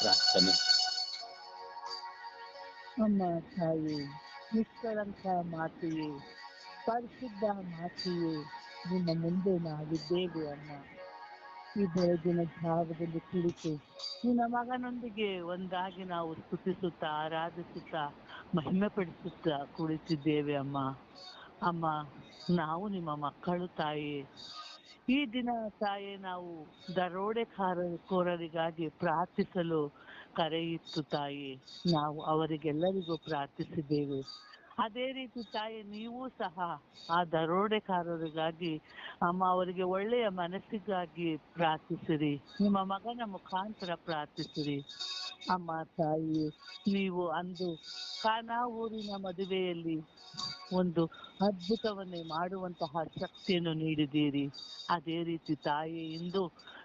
ಪ್ರಾರ್ಥನೆ. ನಮ್ಮ ತಾಯಿ, ನಿಷ್ಕಳಂಕ ಮಾತೆಯೇ, ಪರಿಶುದ್ಧ ಮಾತೆಯೇ, ನಿಮ್ಮ ಮುಂದೆ ನಾವಿದ್ದೇವೆ ಅಮ್ಮ. ಈ ಬೆಳಗಿನ ಜಾವದಲ್ಲಿ ಕುಳಿತು ನಿನ್ನ ಮಗನೊಂದಿಗೆ ಒಂದಾಗಿ ನಾವು ಸ್ತುತಿಸುತ್ತಾ, ಆರಾಧಿಸುತ್ತಾ ಮಹಿಮೆ ಪಡಿಸುತ್ತಾ ಕುಳಿತಿದ್ದೇವೆ ಅಮ್ಮ. ಅಮ್ಮ, ನಾವು ನಿಮ್ಮ ಮಕ್ಕಳು ತಾಯಿ. ಈ ದಿನ ತಾಯೇ ನಾವು ದರೋಡೆಕೋರರಿಗಾಗಿ ಪ್ರಾರ್ಥಿಸಲು ಕರೆಯಿತ್ತು ತಾಯಿ. ನಾವು ಅವರಿಗೆಲ್ಲರಿಗೂ ಪ್ರಾರ್ಥಿಸಿದ್ದೇವೆ. ಅದೇ ರೀತಿ ತಾಯಿ, ನೀವು ಸಹ ಆ ದರೋಡೆಕಾರರಿಗಾಗಿ, ಅಮ್ಮ ಅವರಿಗೆ ಒಳ್ಳೆಯ ಮನಸ್ಸಿಗಾಗಿ ಪ್ರಾರ್ಥಿಸಿರಿ. ನಿಮ್ಮ ಮಗನ ಮುಖಾಂತರ ಪ್ರಾರ್ಥಿಸಿರಿ. ಅಮ್ಮ ತಾಯಿ, ನೀವು ಅಂದು ಕಾನಾ ಊರಿನ ಮದುವೆಯಲ್ಲಿ ಒಂದು ಅದ್ಭುತವನ್ನೇ ಮಾಡುವಂತಹ ಶಕ್ತಿಯನ್ನು ನೀಡಿದ್ದೀರಿ. ಅದೇ ರೀತಿ ತಾಯಿ, ಇಂದು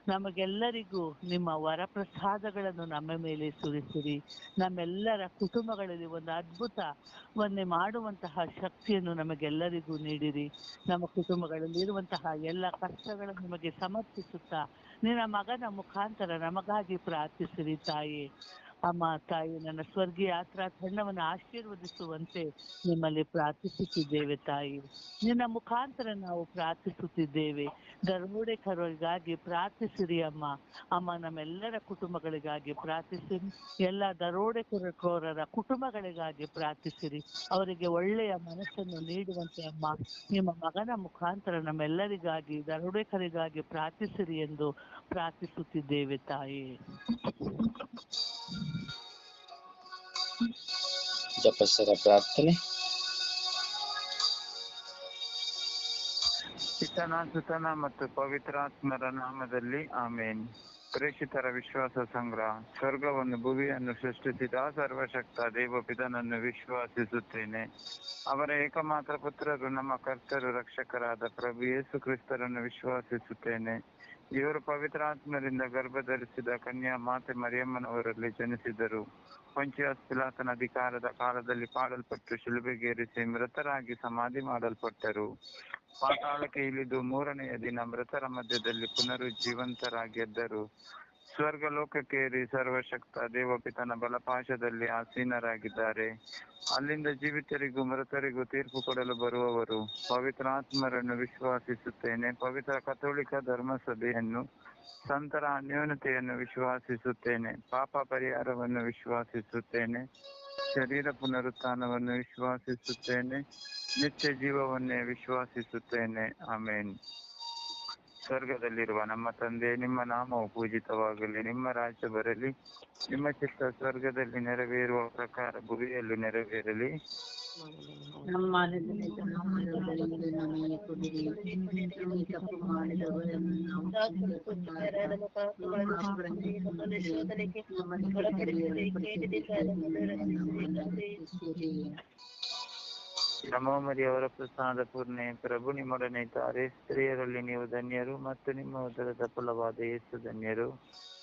ನಮಗೆಲ್ಲರಿಗೂ ನಿಮ್ಮ ವರಪ್ರಸಾದಗಳನ್ನು ನಮ್ಮ ಮೇಲೆ ಸುರಿಸಿರಿ. ನಮ್ಮೆಲ್ಲರ ಕುಟುಂಬಗಳಲ್ಲಿ ಒಂದು ಅದ್ಭುತವನ್ನೇ ಮಾಡುವಂತಹ ಶಕ್ತಿಯನ್ನು ನಮಗೆಲ್ಲರಿಗೂ ನೀಡಿರಿ. ನಮ್ಮ ಕುಟುಂಬಗಳಲ್ಲಿ ಇರುವಂತಹ ಎಲ್ಲ ಕಷ್ಟಗಳನ್ನು ನಿಮಗೆ ಸಮರ್ಪಿಸುತ್ತಾ, ನಿನ್ನ ಮಗನ ಮುಖಾಂತರ ನಮಗಾಗಿ ಪ್ರಾರ್ಥಿಸಿರಿ ತಾಯಿ. ಅಮ್ಮ, ತಾಯಿ, ನನ್ನ ಸ್ವರ್ಗೀಯ ಯಾತ್ರಾ ತಂಡವನ್ನು ಆಶೀರ್ವದಿಸುವಂತೆ ನಿಮ್ಮಲ್ಲಿ ಪ್ರಾರ್ಥಿಸುತ್ತಿದ್ದೇವೆ ತಾಯಿ. ನಿನ್ನ ಮುಖಾಂತರ ನಾವು ಪ್ರಾರ್ಥಿಸುತ್ತಿದ್ದೇವೆ. ದರೋಡೆಕರರಿಗಾಗಿ ಪ್ರಾರ್ಥಿಸಿರಿ ಅಮ್ಮ. ಅಮ್ಮ, ನಮ್ಮೆಲ್ಲರ ಕುಟುಂಬಗಳಿಗಾಗಿ ಪ್ರಾರ್ಥಿಸಿ. ಎಲ್ಲ ದರೋಡೆಕೋರರ ಕುಟುಂಬಗಳಿಗಾಗಿ ಪ್ರಾರ್ಥಿಸಿರಿ. ಅವರಿಗೆ ಒಳ್ಳೆಯ ಮನಸ್ಸನ್ನು ನೀಡುವಂತೆ ಅಮ್ಮ. ನಿಮ್ಮ ಮಗನ ಮುಖಾಂತರ ನಮ್ಮೆಲ್ಲರಿಗಾಗಿ ದರೋಡೆಕರಿಗಾಗಿ ಪ್ರಾರ್ಥಿಸಿರಿ ಎಂದು ಪ್ರಾರ್ಥಿಸುತ್ತಿದ್ದೇವೆ ತಾಯಿ. ಜಪಸ್ಸರ ಪ್ರಾರ್ಥನೆ ಪಿತನ ಸುತನ ಮತ್ತು ಪವಿತ್ರಾತ್ಮರ ನಾಮದಲ್ಲಿ ಆಮೇನ್ ಪ್ರೇಷಿತರ ವಿಶ್ವಾಸ ಸಂಗ್ರಹ ಸ್ವರ್ಗವನ್ನು ಭುವಿಯನ್ನು ಸೃಷ್ಟಿಸಿದ ಸರ್ವಶಕ್ತ ದೇವಪಿತನನ್ನು ವಿಶ್ವಾಸಿಸುತ್ತೇನೆ ಅವರ ಏಕಮಾತ್ರ ಪುತ್ರರು ನಮ್ಮ ಕರ್ತರು ರಕ್ಷಕರಾದ ಪ್ರಭು ಯೇಸು ಕ್ರಿಸ್ತರನ್ನು ವಿಶ್ವಾಸಿಸುತ್ತೇನೆ ಇವರು ಪವಿತ್ರಾತ್ಮರಿಂದ ಗರ್ಭ ಧರಿಸಿದ ಕನ್ಯಾ ಮಾತೆ ಮರಿಯಮ್ಮನವರಲ್ಲಿ ಜನಿಸಿದರು ಪಂಚಿಯಾಸ್ ಪಿಲಾತನ ಅಧಿಕಾರದ ಕಾಲದಲ್ಲಿ ಪಾಡಲ್ಪಟ್ಟು ಶಿಲುಬೆಗೇರಿಸಿ ಮೃತರಾಗಿ ಸಮಾಧಿ ಮಾಡಲ್ಪಟ್ಟರು. ಪಾತಾಳಕ್ಕೆ ಇಳಿದು ಮೂರನೆಯ ದಿನ ಮೃತರ ಮಧ್ಯದಲ್ಲಿ ಪುನರುಜ್ಜೀವಂತರಾಗಿ ಎದ್ದರು. ಸ್ವರ್ಗ ಲೋಕಕ್ಕೇರಿ ಸರ್ವಶಕ್ತ ದೇವಪಿತನ ಬಲಪಾಶದಲ್ಲಿ ಆಸೀನರಾಗಿದ್ದಾರೆ. ಅಲ್ಲಿಂದ ಜೀವಿತರಿಗೂ ಮೃತರಿಗೂ ತೀರ್ಪು ಕೊಡಲು ಬರುವವರು. ಪವಿತ್ರಾತ್ಮರನ್ನು ವಿಶ್ವಾಸಿಸುತ್ತೇನೆ. ಪವಿತ್ರ ಕಥೋಳಿಕ ಧರ್ಮಸಭೆಯನ್ನು ಸಂತರ ನ್ಯೂನತೆಯನ್ನು ವಿಶ್ವಾಸಿಸುತ್ತೇನೆ, ಪಾಪ ಪರಿಹಾರವನ್ನು ವಿಶ್ವಾಸಿಸುತ್ತೇನೆ, ಶರೀರ ಪುನರುತ್ಥಾನವನ್ನು ವಿಶ್ವಾಸಿಸುತ್ತೇನೆ, ನಿತ್ಯ ಜೀವವನ್ನೇ ವಿಶ್ವಾಸಿಸುತ್ತೇನೆ. ಆಮೇನ್. ಸ್ವರ್ಗದಲ್ಲಿರುವ ನಮ್ಮ ತಂದೆ, ನಿಮ್ಮ ನಾಮವು ಪೂಜಿತವಾಗಲಿ, ನಿಮ್ಮ ರಾಜ್ಯ ಬರಲಿ, ನಿಮ್ಮ ಚಿತ್ತ ಸ್ವರ್ಗದಲ್ಲಿ ನೆರವೇರುವ ಪ್ರಕಾರ ಭೂಮಿಯಲ್ಲೂ ನೆರವೇರಲಿ. ನಮ್ಮ ಅವರ ಪ್ರಸಾದ ಪೂರ್ಣೆ, ಪ್ರಭು ನಿಮ್ಮೊಡನೆ ಇದ್ದಾರೆ. ಸ್ತ್ರೀಯರಲ್ಲಿ ನೀವು ಧನ್ಯರು ಮತ್ತು ನಿಮ್ಮ ಉದರದ ಫಲವಾದ ಯೇಸು ಧನ್ಯರು.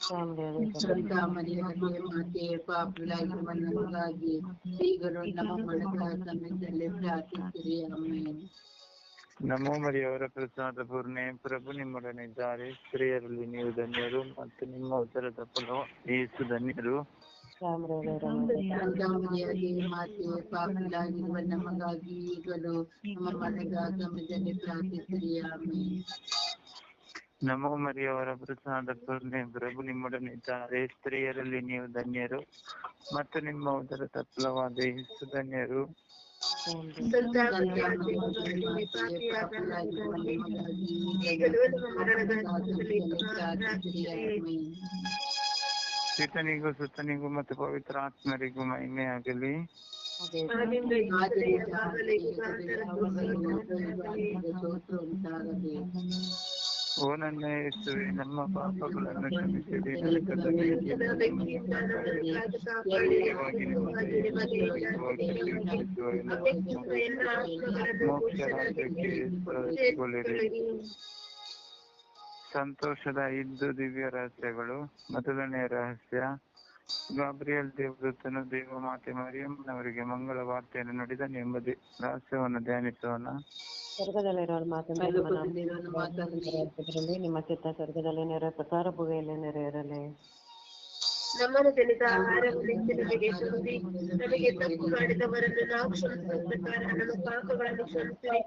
ಸಂತ ಮರಿ ಅವರ ಈಗಲೂ ನಮ್ಮ ಮರಣದ ಸಮಯದಲ್ಲಿ ಪ್ರಾರ್ಥಿಸಿರಿ ಆಮೆನ್. ನಮೋ ಮರಿಯವರ ಪ್ರಸಾದ ಪೂರ್ಣೆ ಪ್ರಭು ನಿಮ್ಮೊಡನೆ ಇದ್ದಾರೆ ಸ್ತ್ರೀಯರಲ್ಲಿ ನೀವು ಧನ್ಯರು ಮತ್ತು ನಿಮ್ಮ ಉತ್ತರದ ಫಲವು ಯೇಸು ಧನ್ಯರು. ಪಾಪಗಳಾಗಿರುವ ನಮಗಾಗಿ ಈಗಲೂ ನಮ್ಮ ಮರಣದ ಸಮಯದಲ್ಲಿ ಪ್ರಾರ್ಥಿಸಿರಿ ಆಮೆನ್. ನಮೋ ಮರಿಯವರ ಪ್ರಸಾದ ಪೂರ್ಣೆ ಪ್ರಭು ನಿಮ್ಮೊಡನೆ ಇದ್ದಾರೆ ಸ್ತ್ರೀಯರಲ್ಲಿ ನೀವು ಧನ್ಯರು ಮತ್ತು ನಿಮ್ಮ ಉದರದ ಫಲವಾದ ಯೇಸು ಧನ್ಯರು ಸಂತ ಮರಿಯಗೆ ಮಾತೆಯೇ ಪಾಪಗಳಾಗಿರುವ ನಮಗಾಗಿ ಈಗಲೂ ನಮ್ಮ ಮರಣದ ಸಮಯದಲ್ಲಿ ಪ್ರಾರ್ಥಿಸಿರಿ ಆಮೆನ್ ಪಿತನಿಗೂ ಸುತನಿಗೂ ಮತ್ತು ಪವಿತ್ರ ಆತ್ಮರಿಗೂ ಮಹಿಮೆಯಾಗಲಿ ಓ ನನ್ನ ಯೇಸುವೆ ನಮ್ಮ ಪಾಪಗಳನ್ನು ಕ್ಷಮಿಸಿರಿ. ಸಂತೋಷದ ಇದ್ದು ದಿವ್ಯ ರಹಸ್ಯಗಳು, ಮೊದಲನೆಯ ರಹಸ್ಯ, ಗಾಬ್ರಿಯಲ್ ದೇವದೂತನು ದೇವ ಮಾತೆ ಮರಿಯಮ್ಮನವರಿಗೆ ಮಂಗಳ ವಾರ್ತೆಯನ್ನು ನುಡಿದ ನೆಮ್ಮದಿ. ರಹಸ್ಯವನ್ನು ಧ್ಯಾನಿಸೋಣ. ಸ್ವರ್ಗದಲ್ಲಿರೋರು ಮಾತಾಡಲಿ. ನಿಮ್ಮ ಚಿತ್ತ ಸ್ವರ್ಗದಲ್ಲಿ ನೆರೆ ಪ್ರಕಾರ ಭುವಿಯಲ್ಲಿ ನೆರೆಯಿರಲಿ ನಮ್ಮನ್ನು ತಿಳಿದ ನಮಗೆ ಕ್ಷಮಿಸಿ ನಮಗೆ ತಪ್ಪು ಮಾಡಿದವರನ್ನು ನಾವು ಕ್ಷಮಿಸುವ ಪ್ರಕಾರ ನಮ್ಮ ಪಾಪಗಳನ್ನು ಕ್ಷಮಿಸಿರಿ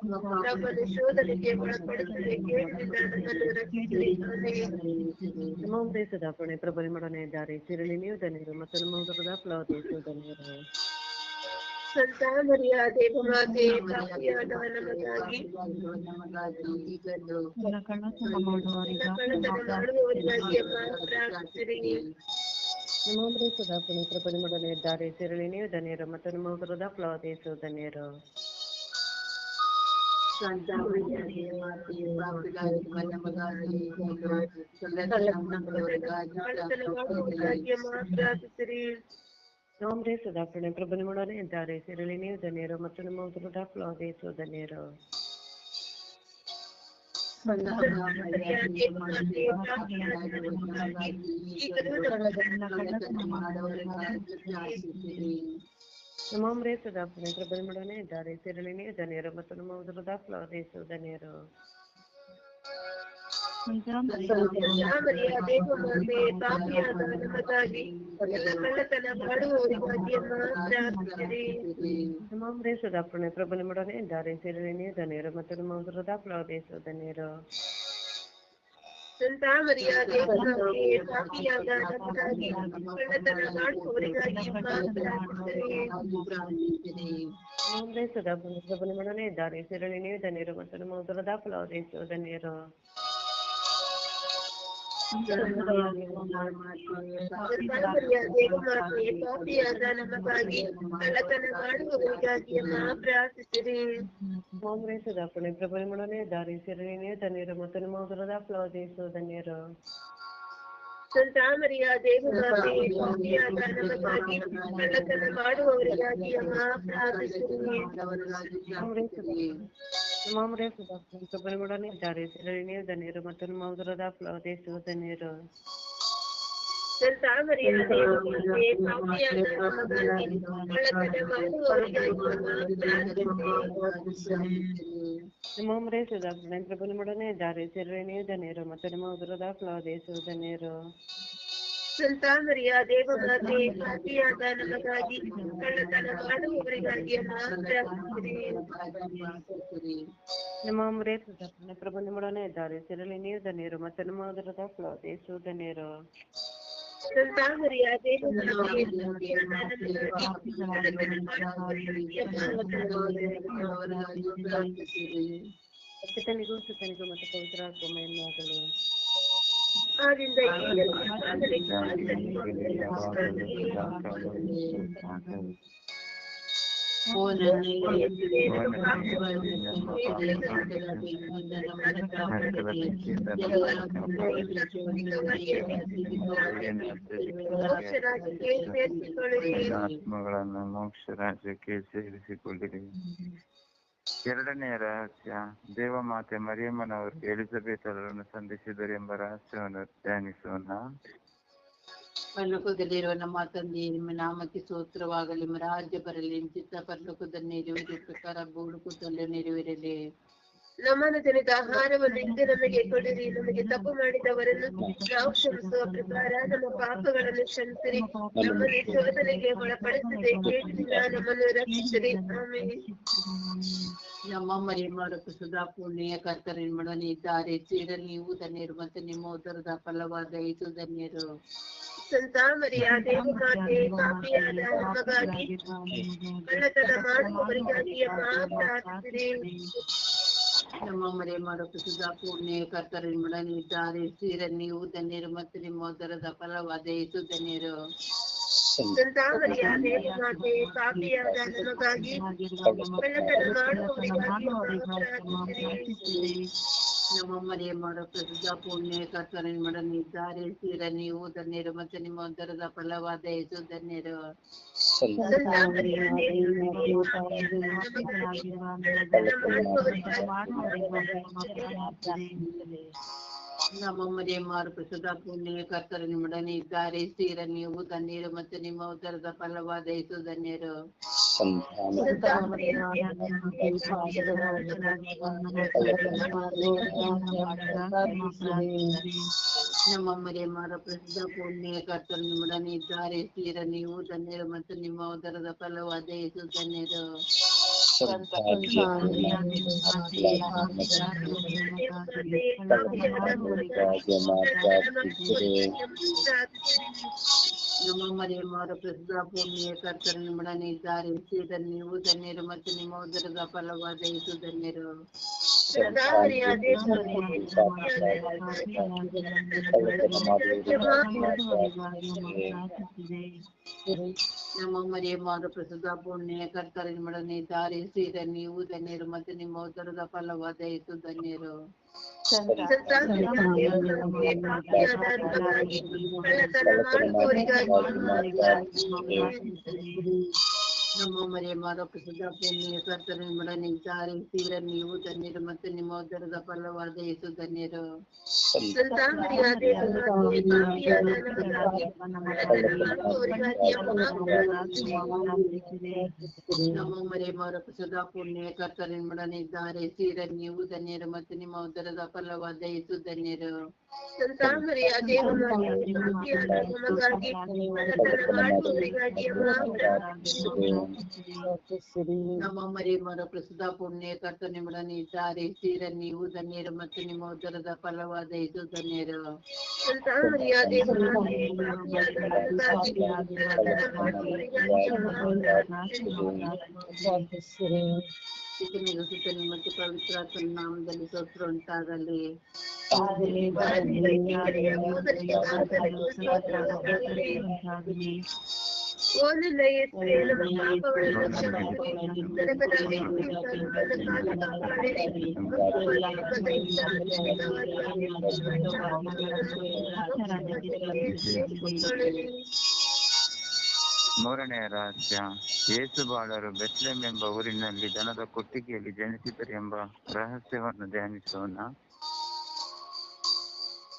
ನಮ್ಮನ್ನು ಶೋಧನೆಗೆ ಒಳಪಡಿಸದೆ ಕೇಳಿನಿಂದ ನಮ್ಮನ್ನು ರಕ್ಷಿಸಿರಿ. ನಮ್ಮ ದೇಶದ ಅಪ್ಪಣೆ ಪ್ರಬಲಿ ಮಾಡನೇ ಇದ್ದಾರೆ. ಸಿರಳಿ ನೀವು ಧನ್ಯರು ಮತ್ತು ನಮ್ಮ ಧನ್ಯರು ಸಂತ ಮರಿಯ ದೇವಮಾತೆ ಪಾಪಿಯಾದ ನಮಗಾಗಿ ನನ್ನ ಕಳ್ಳತನ ಮಾಡುವವರಿಗಾಗಿ ಅಮ್ಮ ಪ್ರಾರ್ಥಿಸಿರಿ ನಮ್ಮ ದೇಶದ ಅಪ್ಪಣೆ ಪ್ರಬಲಿ ಮಾಡನೇ ಇದ್ದಾರೆ ಸಿರಳಿ ನೀವು ಧನ್ಯರು ಮತ್ತು ನಮ್ಮ ಉದರದ ಫಲ ದೇಶವು ಧನ್ಯರು ಕಳ್ಳತನ ಮಾಡುವವರಿಗಾಗಿ ಅಮ್ಮ ಪ್ರಾರ್ಥಿಸಿರಿ ನಮ್ಮ ದೇಶದ ಅಪ್ಪಣೆ ಪ್ರಬಲಿ ಮಾಡನೇ ಇದ್ದಾರೆ ಸಿರಳಿ ನೀವು ಧನ್ಯರು ಮತ್ತು ನಮ್ಮ ಉದರದ ಫಲ ದೇಶವು ಧನ್ಯರು ನಮ್ಮ ದೇಶದ ಅಪ್ಪಣೆ ಪ್ರಬಲಿ ಮಾಡನೇ ಇದ್ದಾರೆ ಸಿರಳಿ ನೀವು ಧನ್ಯರು ಮತ್ತು ನಮ್ಮ ಉದರದ ಫಲ ದೇಶವು ಧನ್ಯರು ಮರಿಯ ದೇವಮಾತೆ ಪಾಪಿಯಾದ ನಮಗಾಗಿ ಕಳ್ಳತನ ಪ್ರಾರ್ಥಿಸಿರಿ ನಮ್ಮ ಪ್ರಬಲ ಇದ್ದಾರೆ ಸಿರಳಿ ನೀವು ಧನ್ಯರು ಮತ್ತು ನಮ್ಮ ಫಲ ದೇಶವು ಧನ್ಯರು. ಸಂತ ಮರಿಯ ದೇವಮಾತೆ ಪಾಪಿಯಾದ ನಮಗಾಗಿ ಕಳ್ಳತನ ಮಾಡುವವರಿಗಾಗಿ ಪ್ರಾರ್ಥಿಸಿರಿ. ನಮ್ಮ ಪ್ರಬಲ ಇದ್ದಾರೆ ಸಿರಳಿ ನೀವು ಧನ್ಯರು ಮತ್ತು ನಮ್ಮ ಉದರದ ಫಲ ಧನ್ಯರು. ಪಾಪಿಯಾದ ನಮಗಾಗಿ ಕಳ್ಳತನ ಮಾಡುವವರಿಗಾಗಿ ಅಮ್ಮ ಪ್ರಾರ್ಥಿಸಿರಿ ನಮ್ಮ ದೇಶದ ಅಪ್ಪಣೆ ಪ್ರಬಲ ಮಾಡನೇ ಇದ್ದಾರೆ ಸಿರಳಿ ನೀವು ಧನ್ಯರು ಮತ್ತು ನಮ್ಮ ಉದರದ ಫಲ ದೇಶವು ಧನ್ಯರು ಸಂತಾಮರಿಯ ದೇವಮಾತೆ ಪಾಪಿಯಾದ ನಮಗಾಗಿ ಕಳ್ಳತನ ಮಾಡುವವರಿಗಾಗಿ ಅಮ್ಮ ಪ್ರಾರ್ಥಿಸಿರಿ ನಮ್ಮ ದೇಶದ ಅಪ್ಪಣೆ ಪ್ರಬಲ ಮಾಡನೇ ಇದ್ದಾರೆ ಸಿರಳಿ ನೀವು ಧನ್ಯರು ಮತ್ತು ನಮ್ಮ ಉದರದ ಫಲ ದೇಶವು ಧನ್ಯರು ಸಂತಾಮರಿಯ ದೇವಮಾತೆ ಪಾಪಿಯಾದ ನಮಗಾಗಿ ಕಳ್ಳತನ ಮಾಡುವವರಿಗಾಗಿ ಅಮ್ಮ ಪ್ರಾರ್ಥಿಸಿರಿ ನಮ್ಮ ದೇಶದ ಅಪ್ಪಣೆ ಪ್ರಬಲ ಮಾಡನೇ ಇದ್ದಾರೆ ಸಿರಳಿ ನೀವು ಧನ್ಯರು ಮತ್ತು ನಮ್ಮ ಉದರದ ಫಲ ದೇಶವು ಧನ್ಯರು ಸಂತಾಮರಿಯ ದೇವಮಾತೆ ಪಾಪಿಯಾದ ನಮಗಾಗಿ ಕಳ್ಳತನ ಮಾಡುವವರಿಗಾಗಿ ಅಮ್ಮ ಪ್ರಾರ್ಥಿಸಿರಿ ನಮ್ಮ ದೇಶದ ಅಪ್ಪಣೆ ಪ್ರಬಲ ಮಾಡನೇ ಇದ್ದಾರೆ. ಸಿರಳಿ ನೀವು ಧನ್ಯರು ಮತ್ತು ನಮ್ಮ ಉದರದ ಫಲ ದೇಶವು ಧನ್ಯರು. ಸಂತಾಮರಿಯ ದೇವಮಾತೆ ಪಾಪಿಯಾದ ನಮಗಾಗಿ ಕಳ್ಳತನ ಮಾಡುವವರಿಗಾಗಿ ಅಮ್ಮ ಪ್ರಾರ್ಥಿಸಿರಿ ಸುತನಿಗೂ ಸುತನಿಗೂ ಮತ್ತು ಪವಿತ್ರ ಆತ್ಮೆಯನ್ನಾಗಲಿ ಆತ್ಮಗಳನ್ನು ಮೋಕ್ಷ ರಾಜ್ಯಕ್ಕೆ ಸೇರಿಸಿಕೊಳ್ಳಿರಿ ಎರಡನೆಯ ರಹಸ್ಯ, ದೇವಮಾತೆ ಮರಿಯಮ್ಮನವರು ಎಲಿಜಬೆತ್ ಅವರನ್ನು ಸಂಧಿಸಿದರು ಎಂಬ ರಹಸ್ಯವನ್ನು ಧ್ಯಾನಿಸೋಣ. ಪರಲೋಕದಲ್ಲಿರುವ ನಮ್ಮ ತಂದೆ ನಿಮ್ಮ ನಾಮಕ್ಕೆ ಸೂತ್ರವಾಗಲಿ ನಿಮ್ಮ ರಾಜ್ಯ ಬರಲಿ, ನಿಮ್ಮ ಚಿತ್ತ ಪರಲೋಕದಲ್ಲಿ ನೆರವೇರಿ ಪ್ರಕಾರ ನೆರವೇರಲಿ ನಮ್ಮನ್ನು ಜನಿತ ಆಹಾರವನ್ನು ಇಂದು ನಮಗೆ ಕೊಡಿರಿ ನಮಗೆ ತಪ್ಪು ಮಾಡಿದವರನ್ನು ನಾವು ಕ್ಷಮಿಸುವ ಪ್ರಕಾರ ನಮ್ಮ ಪಾಪಗಳನ್ನು ಕ್ಷಮಿಸಿರಿ. ನಮ್ಮನ್ನು ಶೋಧನೆಗೆ ಒಳಪಡಿಸದೆ ಕೇಳಿದ ನಮ್ಮನ್ನು ರಕ್ಷಿಸಿರಿ. ಆಮೇಲೆ ನಮ್ಮ ಮರಿಯಮ್ಮರ ಸುಧಾ ಪುಣ್ಯ ಕರ್ತರಿನ ಮಡನೆ ಇದ್ದಾರೆ. ಸ್ತ್ರೀಯರಲ್ಲಿ ನೀವು ಧನ್ಯರು ಮತ್ತು ನಿಮ್ಮ ಉದರದ ಫಲವಾದ ಐದು ಧನ್ಯರು. ಸಂತ ಮರಿಯ ದೇವಮಾತೆ ಪಾಪಿಯಾದ ನಮಗಾಗಿ ಕಳ್ಳತನ ಮಾಡುವವರಿಗಾಗಿ ಅಮ್ಮ ಪ್ರಾರ್ಥಿಸಿರಿ. ನಮ್ಮ ಮರಿಯಮ್ಮರ ಸುಧಾ ಪುಣ್ಯ ಕರ್ತರಿನ ಮಡನೆ ಇದ್ದಾರೆ ಸ್ತ್ರೀಯರಲ್ಲಿ ನೀವು ಧನ್ಯರು ಮತ್ತು ನಿಮ್ಮ ಉದರದ ಫಲವಾದ ಯೇಸು ಧನ್ಯರು ಸಂತ ಮರಿಯ ದೇವಮಾತೆ ಪಾಪಿಯಾದ ನಮಗಾಗಿ ಕಳ್ಳತನ ಮಾಡುವವರಿಗಾಗಿ ಅಮ್ಮ ಪ್ರಾರ್ಥಿಸಿರಿ ನಮ್ಮ ಮರಿಯಮ್ಮರ ಪ್ರಸಿದ್ಧ ಪುಣ್ಯ ಕರ್ತರಿನ ಮಡನೆ ಇದ್ದಾರೆ ಸ್ತ್ರೀಯರಲ್ಲಿ ನೀವು ಧನ್ಯರು ಮತ್ತು ನಿಮ್ಮ ಉದರದ ಫಲವಾದ ಯೇಸು ಧನ್ಯರು ನಮ್ಮ ಮರಿಯಮ್ಮರು ಪ್ರಸಿದ್ಧ ಪುಣ್ಯ ಕರ್ತರು ನಿಮ್ಮೊಡನೆ ಇದ್ದಾರೆ ಸ್ತ್ರೀರ ನೀವು ಧನ್ಯರು ಮತ್ತು ನಿಮ್ಮ ಉದರದ ಫಲವಾದ ಯೇಸು ಧನ್ಯರು ನಮ್ಮ ಮರಿಯಮ್ಮರ ಪ್ರಸಿದ್ಧ ಪುಣ್ಯ ಕರ್ತರು ನಿಮ್ಮೊಡನೆ ಇದ್ದಾರೆ ಸ್ತ್ರೀರ ನೀವು ಧನ್ಯರು ಮತ್ತು ನಿಮ್ಮ ಉದರದ ಫಲವಾದ ಯೇಸು ಧನ್ಯರು ನಮ್ಮ ಮರಿಯಮ್ಮರ ಪ್ರಸಿದ್ಧ ಭೂಮಿಯ ಕರ್ತರು ನಿಮ್ಮೊಡನೆ ಇದ್ದಾರೆ. ನೀವು ಧನ್ಯರು ಮತ್ತು ನಿಮ್ಮ ಉದರದ ಫಲವಾದ ಇದು ಧನ್ಯರು ನಮ್ಮ ಮರಿಯಮ್ಮರ ಪ್ರಸಿದ್ಧ ಪುಣ್ಯ ಕರ್ತರು ನಿಮ್ಮೊಡನೆ ಇದ್ದಾರೆ. ಸ್ತ್ರೀರ ನೀವು ಧನ್ಯರು ಮತ್ತು ನಿಮ್ಮ ಉದರದ ಫಲವಾದ ಇದು ಧನ್ಯರು ನಮ್ಮ ಮರಿಯಮ್ಮರ ಪ್ರಸಿದ್ಧ ಪುಣ್ಯ ಕರ್ತರು ನಿಮ್ಮೊಡನೆ ಇದ್ದಾರೆ ಸ್ತ್ರೀರ ನೀವು ಧನ್ಯರು ಮತ್ತು ನಿಮ್ಮ ಉದರದ ಫಲವಾದ ಯೇಸು ಧನ್ಯರು ನಮ್ಮ ಮರಿಯಮ್ಮರ ಪ್ರಸಿದ್ಧ ಪುಣ್ಯ ಕರ್ತರು ನಿಮ್ಮೊಡನೆ ಇದ್ದಾರೆ ಸ್ತ್ರೀರ ನೀವು ಧನ್ಯರು ಮತ್ತು ನಿಮ್ಮ ಉದರದ ಫಲವಾದ ಯೇಸು ಧನ್ಯರು ನಮ್ಮ ಮರಿಯಮ್ಮರ ಪ್ರಸಿದ್ಧ ಪುಣ್ಯ ಕರ್ತರು ನಿಮ್ಮೊಡನೆ ಇದ್ದಾರೆ ಸ್ತ್ರೀರ ನೀವು ಧನ್ಯರು ಮತ್ತು ನಿಮ್ಮ ಉದರದ ಫಲವಾದ ಯೇಸು ಧನ್ಯರು ಪಿತನಿಗೂ ಸುತ್ತಲೂ ಮತ್ತು ಪವಿತ್ರಾತ್ಮನ ನಾಮದಲ್ಲಿ ಸ್ತೋತ್ರ ಉಂಟಾಗಲಿ ಮೂರನೆಯ ರಹಸ್ಯ ಯೇಸು ಬಾಳರು ಬೆತ್ಲೆಮ್ ಎಂಬ ಊರಿನಲ್ಲಿ ದನದ ಕೊಟ್ಟಿಗೆಯಲ್ಲಿ ಜನಿಸಿದರು ಎಂಬ ರಹಸ್ಯವನ್ನು ಧ್ಯಾನಿಸೋಣ.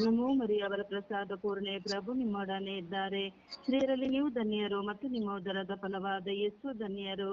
ನಮೋ ಮರಿಯವರ ಪ್ರಸಾದ ಪೂರ್ಣೆ ಪ್ರಭು ನಿಮ್ಮೊಡನೆ ಇದ್ದಾರೆ ಸ್ತ್ರೀಯರಲ್ಲಿ ನೀವು ಧನ್ಯರು ಮತ್ತು ನಿಮ್ಮ ಉದರದ ಫಲವಾದ ಯೇಸು ಧನ್ಯರು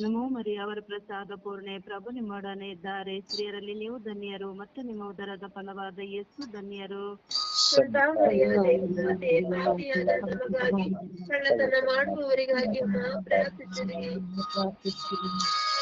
ನಮೋ ಮರಿಯವರ ಪ್ರಸಾದ ಪೂರ್ಣೆ. ಪ್ರಭು ನಿಮ್ಮೊಡನೆ ಇದ್ದಾರೆ. ಸ್ತ್ರೀಯರಲ್ಲಿ ನೀವು ಧನ್ಯರು ಮತ್ತು ನಿಮ್ಮ ಉದರದ ಫಲವಾದ ಯೇಸು ಧನ್ಯರು. ಮಾಡುವವರಿಗಾಗಿ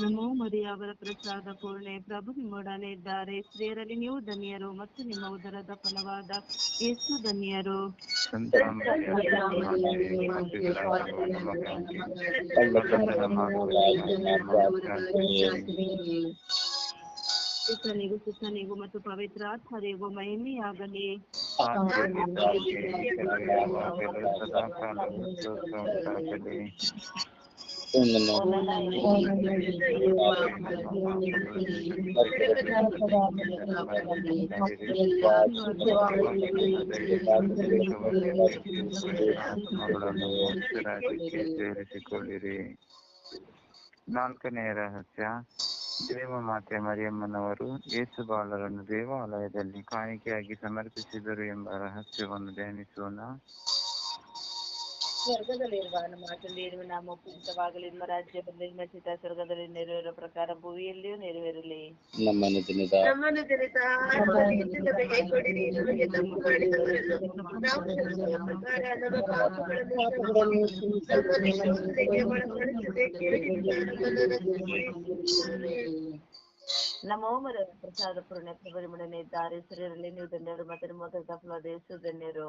ನಮೋ ಮರಿ ಅವರ ಪ್ರಸಾದ ಪೂರ್ಣೆ. ಪ್ರಭು ನಿಮ್ಮೊಡನೆ ಇದ್ದಾರೆ. ಸ್ತ್ರೀಯರಲ್ಲಿ ನೀವು ಧನ್ಯರು ಮತ್ತು ನಿಮ್ಮ ಉದರದ ಫಲವಾದ ಯೇಸು ಧನ್ಯರು. ಸುತ್ತನಿಗೂ ಸುತ್ತನಿಗೂ ಮತ್ತು ಪವಿತ್ರ ಆತ್ಮರಿಗೂ ಮಹಿಮೆಯಾಗಲಿ. ಸೇರಿಸಿಕೊಳ್ಳಿರಿ ನಾಲ್ಕನೆಯ ರಹಸ್ಯ ದೇವಮಾತೆ ಮರಿಯಮ್ಮನವರು ಯೇಸು ಬಾಲರನ್ನು ದೇವಾಲಯದಲ್ಲಿ ಕಾಣಿಕೆಯಾಗಿ ಸಮರ್ಪಿಸಿದರು ಎಂಬ ರಹಸ್ಯವನ್ನು ಧ್ಯಾನಿಸೋಣ. ಸ್ವರ್ಗದಲ್ಲಿರುವ ನಮ್ಮ ಪೂಜಿತವಾಗಲಿ ನಿಮ್ಮ ರಾಜ್ಯ ಬಂದ ನಿಮ್ಮ ಚಿತ್ತ ಸ್ವರ್ಗದಲ್ಲಿ ನೆರವೇರುವ ಪ್ರಕಾರ ಭೂಮಿಯಲ್ಲಿಯೂ ನೆರವೇರಲಿ. ನಮ್ಮನ್ನು ದಿನದ ನಮ್ಮನ್ನು ನಮಗೆ ತಪ್ಪು ನಮ್ಮ ಓಮರ ಪ್ರಸಾದ ಪೂರ್ಣ ಪ್ರಭುಮಡನೆ ಇದ್ದಾರೆ. ಸ್ತ್ರೀಯರಲ್ಲಿ ನೀವು ಧನ್ಯರು ಮತ್ತು ನಿಮ್ಮ ಯೇಸು ಧನ್ಯರು.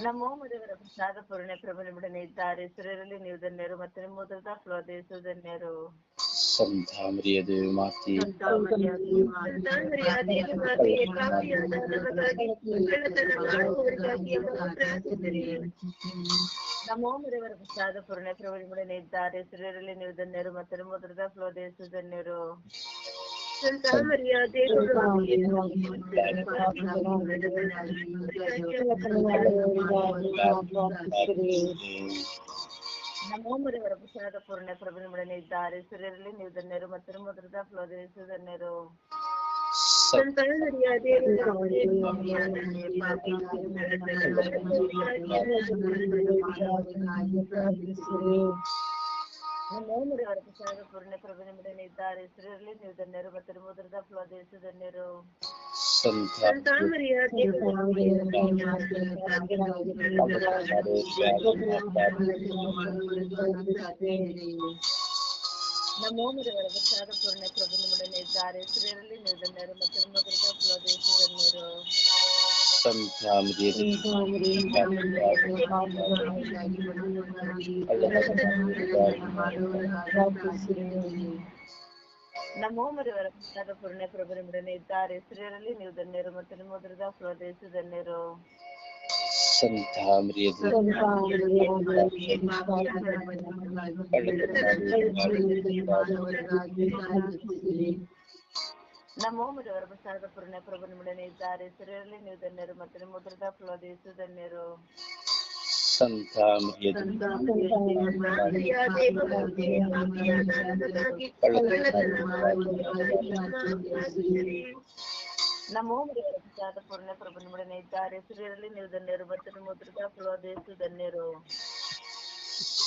ನಿಮ್ಮ ಧನ್ಯರು ಮರಿಯವರ ಪ್ರಸಾದ ಪೂರ್ಣ ಪ್ರಭು ನಿಮ್ಮೊಡನೆ ಇದ್ದಾರೆ. ಸುರರಲ್ಲಿ ನೀವು ಧನ್ಯರು ಮತ್ತು ನಿಮ್ಮ ಮೊದಲ ಫಲವಾದ ಯೇಸು ಧನ್ಯರು. ಸಂತ ದೇವಿ ಮಾತಿ. ನಮೋ ಮರಿಯವರ ಪ್ರಸಾದ ಪೂರ್ಣ ಪ್ರಭು ನಿಮ್ಮೊಡನೆ ಇದ್ದಾರೆ. ಸುರರಲ್ಲಿ ನೀವು ಧನ್ಯರು ಮತ್ತು ನಿಮ್ಮ ಮೊದಲ ಫಲವಾದ ಯೇಸು ಧನ್ಯರು ಸಂತಾನರಿಯ ದೇವ ನಮೋ ಮರಿಯವರ ಪ್ರಸಾದ ಪೂರ್ಣ ಪ್ರಭು ನಿಮ್ಮೊಡನೆ ಇದ್ದಾರೆ ಸ್ತ್ರೀಯರಲ್ಲಿ ನೀವು ಧನ್ಯರು ಮತ್ತು ನಿಮ್ಮ ಮೊದಲ ಫಲವಾದ ಯೇಸು ಧನ್ಯರು ಸಂತಾನರಿಯ ನಮೋ ಮರಿಯವರ ಪೂರ್ಣ ಪ್ರಭು ನಿಮ್ಮೊಡನೆ ಇದ್ದಾರೆ ಸ್ತ್ರೀಯರಲ್ಲಿ ನೀವು ಧನ್ಯರು ಮತ್ತು ನಿಮ್ಮ ಮೊದಲ ದೇಶ ಧನ್ಯರು ನಮೋ ಮರಿಯವರ ಪ್ರಸಾದ ಪೂರ್ಣ ಪ್ರಭು ನಿಮ್ಮೊಡನೆ ಇದ್ದಾರೆ ಸ್ತ್ರೀಯರಲ್ಲಿ ನೀವು ಧನ್ಯರು ಮತ್ತು ಮೊದಲ ದೇಶ ಧನ್ಯರು. ಸಂತ ಮರಿಯದು ನಮೋ ಮರಿಯವರ ಪ್ರಸಾದ ಪೂರ್ಣ ಪ್ರಭು ನಿಮ್ಮೊಡನೆ ಇದ್ದಾರೆ ಸ್ತ್ರೀಯರಲ್ಲಿ ನೀವು ಧನ್ಯರು ಮತ್ತು ನಿಮ್ಮ ಮೊದಲ ಫಲವಾದ ಯೇಸು ಧನ್ಯರು ಸಂತ ಮರಿಯದು ನಮೋ ಮರಿಯವರ ಪ್ರಸಾದ ಪೂರ್ಣ ಪ್ರಭು ನಿಮ್ಮೊಡನೆ ಇದ್ದಾರೆ. ಸ್ತ್ರೀಯರಲ್ಲಿ ನೀವು ಧನ್ಯರು ಮತ್ತು ನಿಮ್ಮ ಫಲವಾದ ಯೇಸು ಧನ್ಯರು. ಸಂತ ಮರಿಯದು ಸಂತಾನರಿಯ ದೇವ ಪಾಪಿಯಾದ ನಮಗಾಗಿ ಕಳ್ಳತನ ಮಾಡುವವರಿಗಾಗಿ ಪ್ರಾರ್ಥಿಸಿರಿ ನಮೋ ಮರಿಯವರ ಪ್ರಸಾದ ಪೂರ್ಣ ಪ್ರಭು ನಿಮ್ಮೊಡನೆ ಇದ್ದಾರೆ. ಸ್ತ್ರೀಯರಲ್ಲಿ ನೀವು ಧನ್ಯರು ಮತ್ತು ನಿಮ್ಮ ಫಲವಾದ ಯೇಸು ಧನ್ಯರು.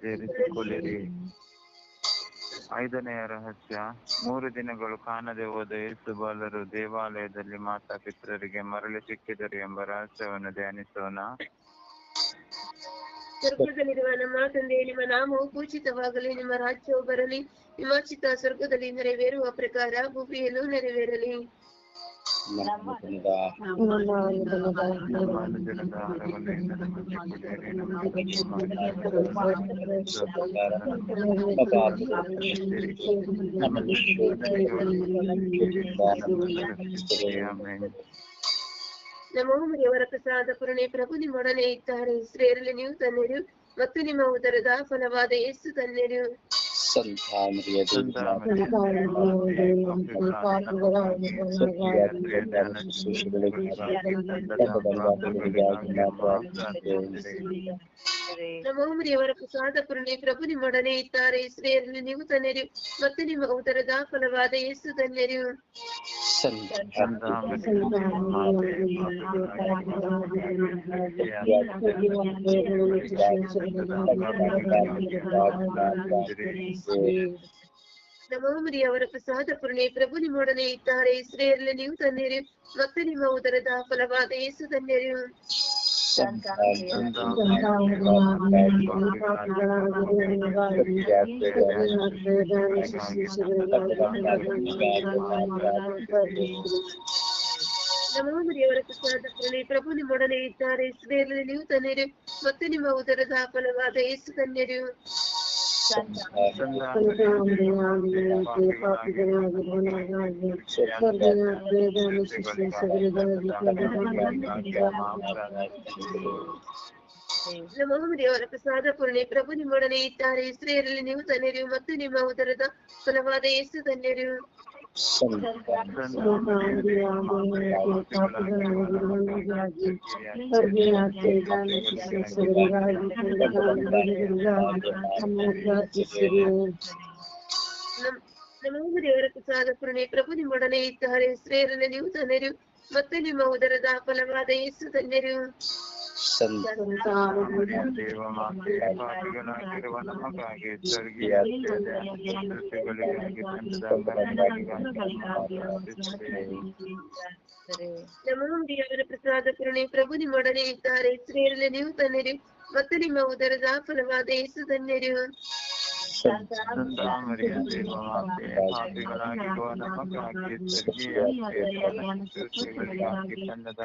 ಸೇರಿಸಿಕೊಳ್ಳಿರಿ ಐದನೆಯ ರಹಸ್ಯ, ಮೂರು ದಿನಗಳು ಕಾಣದೆ ಹೋದ ಯೇಸು ಬಾಲರು ದೇವಾಲಯದಲ್ಲಿ ಮಾತಾ ಪಿತರರಿಗೆ ಮರಳಿ ಸಿಕ್ಕಿದರು ಎಂಬ ರಹಸ್ಯವನ್ನು ಧ್ಯಾನಿಸೋಣ. ಸ್ವರ್ಗದಲ್ಲಿರುವ ನಮ್ಮ ತಂದೆ ನಿಮ್ಮ ನಾಮವು ಪೂಜಿತವಾಗಲಿ, ನಿಮ್ಮ ರಾಜ್ಯವು ಬರಲಿ, ನಿಮ್ಮ ಸ್ವರ್ಗದಲ್ಲಿ ನೆರವೇರುವ ಪ್ರಕಾರ ಭೂಮಿಯಲ್ಲೂ ನೆರವೇರಲಿ. ನಮ್ಮ ನಮ್ಮ ಮರಿಯವರ ಪ್ರಸಾದ ಪುರಣೆ ಪ್ರಭು ನಿಮ್ಮೊಡನೆ ಇದ್ದಾರೆ. ಸ್ತ್ರೀಯರಲ್ಲಿ ನೀವು ತನ್ನೆರು ಮತ್ತು ನಿಮ್ಮ ಉದರದ ಫಲವಾದ ಯೇಸು ತನ್ನೆರು ಸಂತ ಮರಿಯದೇ ನಮ್ಮ ಮರಿಯವರ ಪ್ರಸಾದ ಪೂರ್ಣೆ ಪ್ರಭು ನಿಮ್ಮೊಡನೆ ಇದ್ದಾರೆ. ಸ್ತ್ರೀಯರಲ್ಲಿ ನೀವು ತನ್ನೆರು ಮತ್ತು ನಿಮ್ಮ ಉದರದ ಫಲವಾದ ಯೇಸು ತನ್ನೆರು. ಸಂತ ನಮ್ಮ ಅವರ ಪ್ರಸಾದ ಪೂರ್ಣೆ ಪ್ರಭು ನಿಮ್ಮೊಡನೆ ಇದ್ದಾರೆ. ಸ್ತ್ರೀಯರಲ್ಲಿ ನೀವು ತನ್ನಿರಿ ಮತ್ತು ನಿಮ್ಮ ಉದರದ ಫಲವಾದ ಯೇಸು ತನ್ನೆರು. ನಮ್ಮ ಮರಿಯವರ ಪ್ರಸಾದ ಪೂರ್ಣೆ ಪ್ರಭು ನಿಮ್ಮೊಡನೆ ಇದ್ದಾರೆ ನೀವು ತನ್ನರು ಮತ್ತೆ ನಿಮ್ಮ ಉದರದ ಫಲವಾದ ಏಸು ನಮ್ಮ ಮರಿಯವರ ಪ್ರಸಾದ ಪೂರ್ಣೆ ಪ್ರಭು ನಿಮ್ಮೊಡನೆ ಇದ್ದಾರೆ. ಸ್ತ್ರೀಯರಲ್ಲಿ ನೀವು ತನ್ನೆರು ಮತ್ತು ನಿಮ್ಮ ಉದರದ ಫಲವಾದ ಯೇಸು ತನ್ನೆರು ನಮ್- ನಮ್ಮ ದೇವರ ಪ್ರಸಾದ ಪೂರ್ಣೆ ಪ್ರಭು ನಿಮ್ಮೊಡನೆ ಇದ್ದಾರೆ ಸ್ತ್ರೀಯರಲ್ಲಿ ನೀವು ತನ್ನೆರು ಮತ್ತು ನಿಮ್ಮ ಉದರದ ಫಲವಾದ ಯೇಸು ದೇವ ಪಾಪಿಗಳಾಗಿರುವ ನಮಗಾಗಿ ದೇವರ ಪ್ರಸಾದ ಪೂರ್ಣೆ ಪ್ರಭು ನಿಮ್ಮೊಡನೆ ಇದ್ದಾರೆ. ಸ್ತ್ರೀಯರಲ್ಲಿ ನೀವು ತನ್ನಿರಿ ಮತ್ತು ನಿಮ್ಮ ಉದರದ ಫಲವಾದ ಯೇಸು ತನ್ನೆರು ಸಂತಾಮರಿಯ ದೇವ ಮಾತೆ ಪಾಪಿಗಳಾಗಿರುವ ನಮಗಾಗಿ ಕೃತ್ಯಗಳಿಗಾಗಿ ತಂಡದ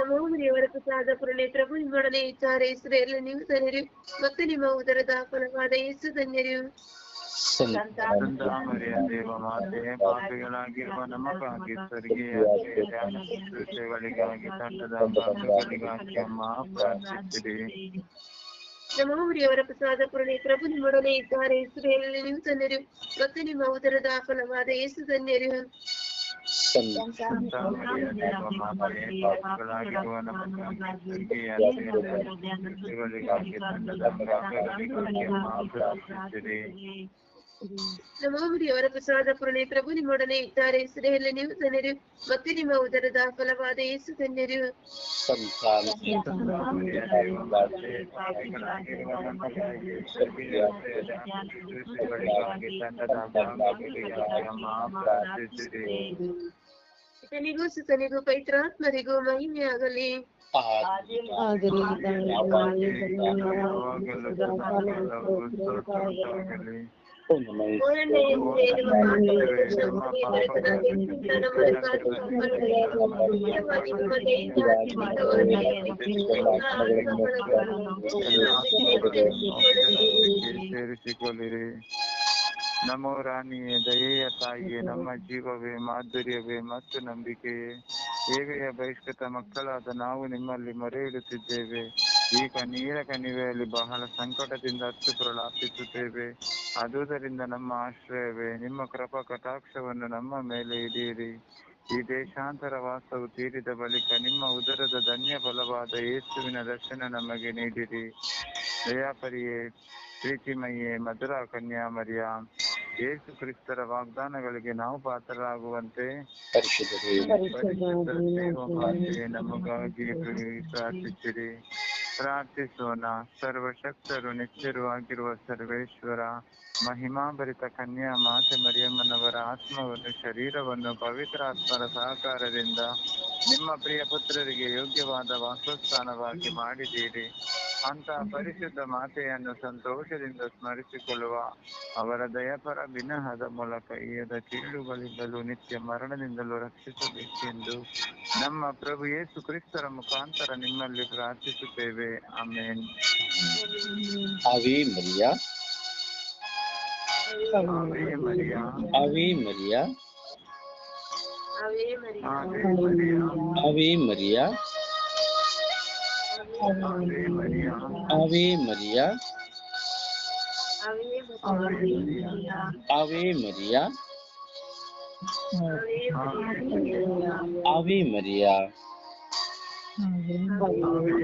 ನಮ್ಮ ದೇವರ ಪ್ರಸಾದ ಪುರಣೆ ಪ್ರಭು ನಿಮ್ಮೊಡನೆ ಇದ್ದಾರೆ ಸ್ತ್ರೀಯರಲ್ಲಿ ನೀವು ತನ್ನೆರು ಮತ್ತು ನಿಮ್ಮ ಉದರದ ಫಲವಾದ ಯೇಸು ತನ್ನೆರು ಸಂತಾಮರಿಯ ದೇವ ಮಾತೆ ಪಾಪಿಗಳಾಗಿರುವ ನಮಗಾಗಿ ಸ್ವರ್ಗೀಯ ಕೃತ್ಯಗಳಿಗಾಗಿ ತಂಡದ ಪಾಪಗಳಿಗಾಗಿ ಅಮ್ಮ ಪ್ರಾರ್ಥಿಸಿರಿ ನಮ್ಮ ದೇವರ ಪ್ರಸಾದ ಪೂರ್ಣೆ ಪ್ರಭು ನಿಮ್ಮೊಡನೆ ಇದ್ದಾರೆ ಸ್ತ್ರೀಯರಲ್ಲಿ ನೀವು ತನ್ನೆರು ಮತ್ತು ನಿಮ್ಮ ಉದರದ ಫಲವಾದ ಯೇಸು ತನ್ನೆರು ಸಂತಾಮರಿಯ ದೇವ ಮಾತೆ ಪಾಪಿಗಳಾಗಿರುವ ನಮಗಾಗಿ ಸ್ವರ್ಗೀಯ ಕೃತ್ಯಗಳಿಗಾಗಿ ತಂಡದ ಪಾಪಗಳಿಗಾಗಿ ಅಮ್ಮ ಪ್ರಾರ್ಥಿಸಿರಿ ನಮ್ಮ ದೇವರ ಪ್ರಸಾದ ಪೂರ್ಣೆ ಪ್ರಭು ನಿಮ್ಮೊಡನೆ ಇದ್ದಾರೆ. ಸ್ತ್ರೀಯರಲ್ಲಿ ನೀವು ತನ್ನೆರು ಮತ್ತು ನಿಮ್ಮ ಉದರದ ಫಲವಾದ ಯೇಸು ತನ್ನೆರು. ಸಂತಾಮರಿಯ ದೇವ ಮಾತೆ ಪಾಪಿಗಳಾಗಿರುವ ನಮಗಾಗಿ ಸ್ವರ್ಗೀಯ ಕೃತ್ಯಗಳಿಗಾಗಿ ತಂಡದ ಪಾಪಗಳಿಗಾಗಿ ಅಮ್ಮ ಪ್ರಾರ್ಥಿಸಿರಿ ಪಿತನಿಗೂ ಸುತನಿಗೂ ಪವಿತ್ರಾತ್ಮರಿಗೂ ಮಹಿಮೆ ಆಗಲಿ. ಸೇರಿಸಿಕೊಳ್ಳಿರಿ. ನಮೋ ರಾಣಿಯೇ, ದಯೆಯ ತಾಯಿಯೇ, ನಮ್ಮ ಜೀವವೇ, ಮಾಧುರ್ಯವೇ ಮತ್ತು ನಂಬಿಕೆಯೇ. ಸೇವೆಯ ಬಹಿಷ್ಕೃತ ಮಕ್ಕಳಾದ ನಾವು ನಿಮ್ಮಲ್ಲಿ ಮೊರೆ ಇಡುತ್ತಿದ್ದೇವೆ ಈಗ ನೀರ ಕಣಿವೆಯಲ್ಲಿ ಬಹಳ ಸಂಕಟದಿಂದ ಹತ್ತು ಪ್ರಲಾಪಿಸುತ್ತೇವೆ. ಆದುದರಿಂದ ನಮ್ಮ ಆಶ್ರಯವೇ ನಿಮ್ಮ ಕೃಪಾ ಕಟಾಕ್ಷವನ್ನು ನಮ್ಮ ಮೇಲೆ ಇಡೀರಿ ಈ ದೇಶಾಂತರ ವಾಸವು ತೀರಿದ ಬಳಿಕ ನಿಮ್ಮ ಉದರದ ಧನ್ಯ ಫಲವಾದ ಯೇಸುವಿನ ದರ್ಶನ ನಮಗೆ ನೀಡಿರಿ. ದಯಾಪರಿಯೇ ಪ್ರೀತಿಮಯೇ ಮಧುರಾ ಕನ್ಯಾಮರಿಯ ಯೇಸು ಕ್ರಿಸ್ತರ ವಾಗ್ದಾನಗಳಿಗೆ ನಾವು ಪಾತ್ರರಾಗುವಂತೆ. ನಮಗಾಗಿ ಪ್ರಾರ್ಥಿಸಿರಿ. ಪ್ರಾರ್ಥಿಸೋಣ ಸರ್ವಶಕ್ತರು ನಿತ್ಯರು ಆಗಿರುವ ಸರ್ವೇಶ್ವರ ಮಹಿಮಾಭರಿತ ಕನ್ಯಾ ಮಾತೆ ಮರಿಯಮ್ಮನವರ ಆತ್ಮವನ್ನು, ಶರೀರವನ್ನು ಪವಿತ್ರಾತ್ಮರ ಸಹಕಾರದಿಂದ ನಿಮ್ಮ ಪ್ರಿಯ ಪುತ್ರರಿಗೆ ಯೋಗ್ಯವಾದ ವಾಸಸ್ಥಾನವಾಗಿ ಮಾಡಿದ್ದೀರಿ. ಅಂತ ಪರಿಶುದ್ಧ ಮಾತೆಯನ್ನು ಸಂತೋಷದಿಂದ ಸ್ಮರಿಸಿಕೊಳ್ಳುವ ಅವರ ದಯಪರ ವಿನಹದ ಮೂಲಕ ಈಯದ ಕೀಳುಗಳಿಂದಲೂ ನಿತ್ಯ ಮರಣದಿಂದಲೂ ರಕ್ಷಿಸಬೇಕೆಂದು ನಮ್ಮ ಪ್ರಭು ಯೇಸು ಕ್ರಿಸ್ತರ ಮುಖಾಂತರ ನಿಮ್ಮಲ್ಲಿ ಪ್ರಾರ್ಥಿಸುತ್ತೇವೆ. Amen. Ave Maria Ave Maria Ave Maria Ave Maria Ave Maria Ave Maria Ave Maria Ave Maria Ave Ave